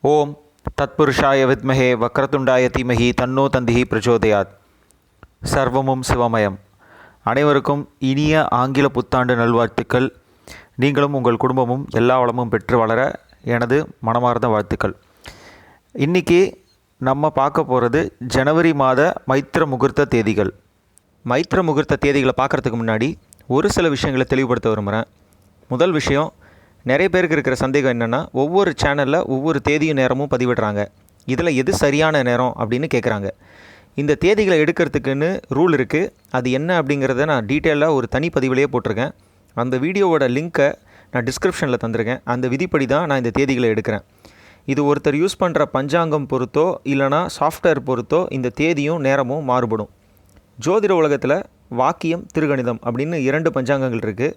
ஓம் தத்புருஷாய வித்மஹே வக்ரதுண்டாய தீமஹி தன்னோ தந்திஹி பிரச்சோதயாத். சர்வமும் சிவமயம். அனைவருக்கும் இனிய ஆங்கில புத்தாண்டு நல்வாழ்த்துக்கள். நீங்களும் உங்கள் குடும்பமும் எல்லா வளமும் பெற்று வளர எனது மனமார்ந்த வாழ்த்துக்கள். இன்றைக்கி நம்ம பார்க்க போகிறது ஜனவரி மாத மைத்திர முகூர்த்த தேதிகள். மைத்திர முகூர்த்த தேதிகளை பார்க்குறதுக்கு முன்னாடி ஒரு சில விஷயங்களை தெளிவுபடுத்த விரும்புகிறேன் முதல் விஷயம் நிறைய பேருக்கு இருக்கிற சந்தேகம் என்னென்னா ஒவ்வொரு சேனலில் ஒவ்வொரு தேதியும் நேரமும் பதிவிடுறாங்க. இதில் எது சரியான நேரம் அப்படின்னு கேட்குறாங்க இந்த தேதிகளை எடுக்கிறதுக்குன்னு ரூல் இருக்குது அது என்ன அப்படிங்கிறத நான் டீட்டெயிலாக ஒரு தனி பதிவிலேயே போட்டிருக்கேன். அந்த வீடியோவோட லிங்க்கை நான் டிஸ்கிரிப்ஷனில் தந்திருக்கேன். அந்த விதிப்படி தான் நான் இந்த தேதிகளை எடுக்கிறேன். இது ஒருத்தர் யூஸ் பண்ணுற பஞ்சாங்கம் பொறுத்தோ இல்லைனா சாஃப்ட்வேர் பொறுத்தோ இந்த தேதியும் நேரமும் மாறுபடும். ஜோதிட உலகத்தில் வாக்கியம் திருகணிதம் அப்படின்னு இரண்டு பஞ்சாங்கங்கள் இருக்குது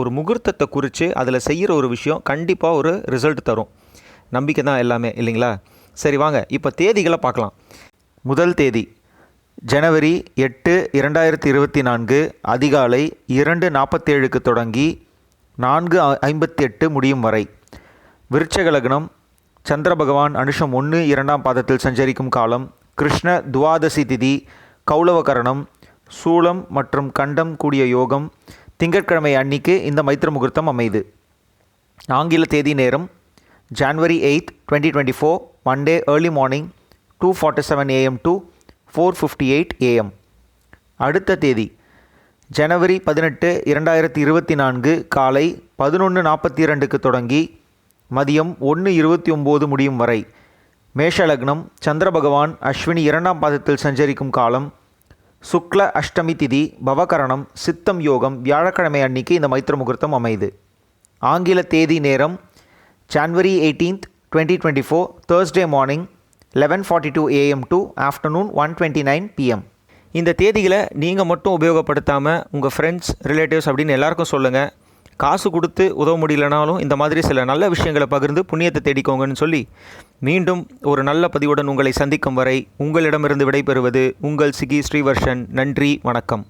ஒரு முகூர்த்தத்தை குறித்து அதில் செய்கிற ஒரு விஷயம் கண்டிப்பாக ஒரு ரிசல்ட் தரும். நம்பிக்கை தான் எல்லாமே இல்லைங்களா? சரி வாங்க. இப்போ தேதிகளை பார்க்கலாம். முதல் தேதி ஜனவரி எட்டு இரண்டாயிரத்தி இருபத்தி நான்கு அதிகாலை இரண்டு நாற்பத்தேழுக்கு தொடங்கி நான்கு ஐம்பத்தி எட்டு முடியும் வரை. விருட்சக லக்னம் சந்திர பகவான் அனுஷம் ஒன்று இரண்டாம் பாதத்தில் சஞ்சரிக்கும் காலம் கிருஷ்ண துவாதசி திதி கௌளவகரணம் சூலம் மற்றும் கண்டம் கூடிய யோகம் திங்கட்கிழமை அன்னிக்கு இந்த மைத்திர முகூர்த்தம் அமைது ஆங்கில தேதி நேரம் January eighth twenty twenty four Monday early morning two forty seven AM to four fifty eight AM அடுத்த தேதி ஜனவரி பதினெட்டு இரண்டாயிரத்தி இருபத்தி நான்கு காலை பதினொன்று நாற்பத்தி இரண்டுக்கு தொடங்கி மதியம் ஒன்று இருபத்தி ஒம்பது முடியும் வரை மேஷலக்னம் சந்திர பகவான் அஸ்வினி இரண்டாம் பாதத்தில் சஞ்சரிக்கும் காலம் சுக்ல அஷ்டமி திதி பவகரணம் சித்தம் யோகம் வியாழக்கிழமை அன்னைக்கு இந்த மைத்திர முகூர்த்தம் அமைது ஆங்கில தேதி நேரம் January eighteenth twenty twenty four Thursday morning eleven forty two AM to afternoon one twenty nine PM இந்த தேதிகளை நீங்கள் மட்டும் உபயோகப்படுத்தாமல் உங்கள் ஃப்ரெண்ட்ஸ் ரிலேட்டிவ்ஸ் அப்படின்னு எல்லாருக்கும் சொல்லுங்கள் காசு கொடுத்து உதவ முடியலனாலும் இந்த மாதிரி சில நல்ல விஷயங்களை பகிர்ந்து புண்ணியத்தை தேடிக்கோங்கன்னு சொல்லி மீண்டும் ஒரு நல்ல பதிவுடன் உங்களை சந்திக்கும் வரை உங்களிடமிருந்து விடைபெறுவது உங்கள் சிகி ஸ்ரீவர்ஷன். நன்றி வணக்கம்.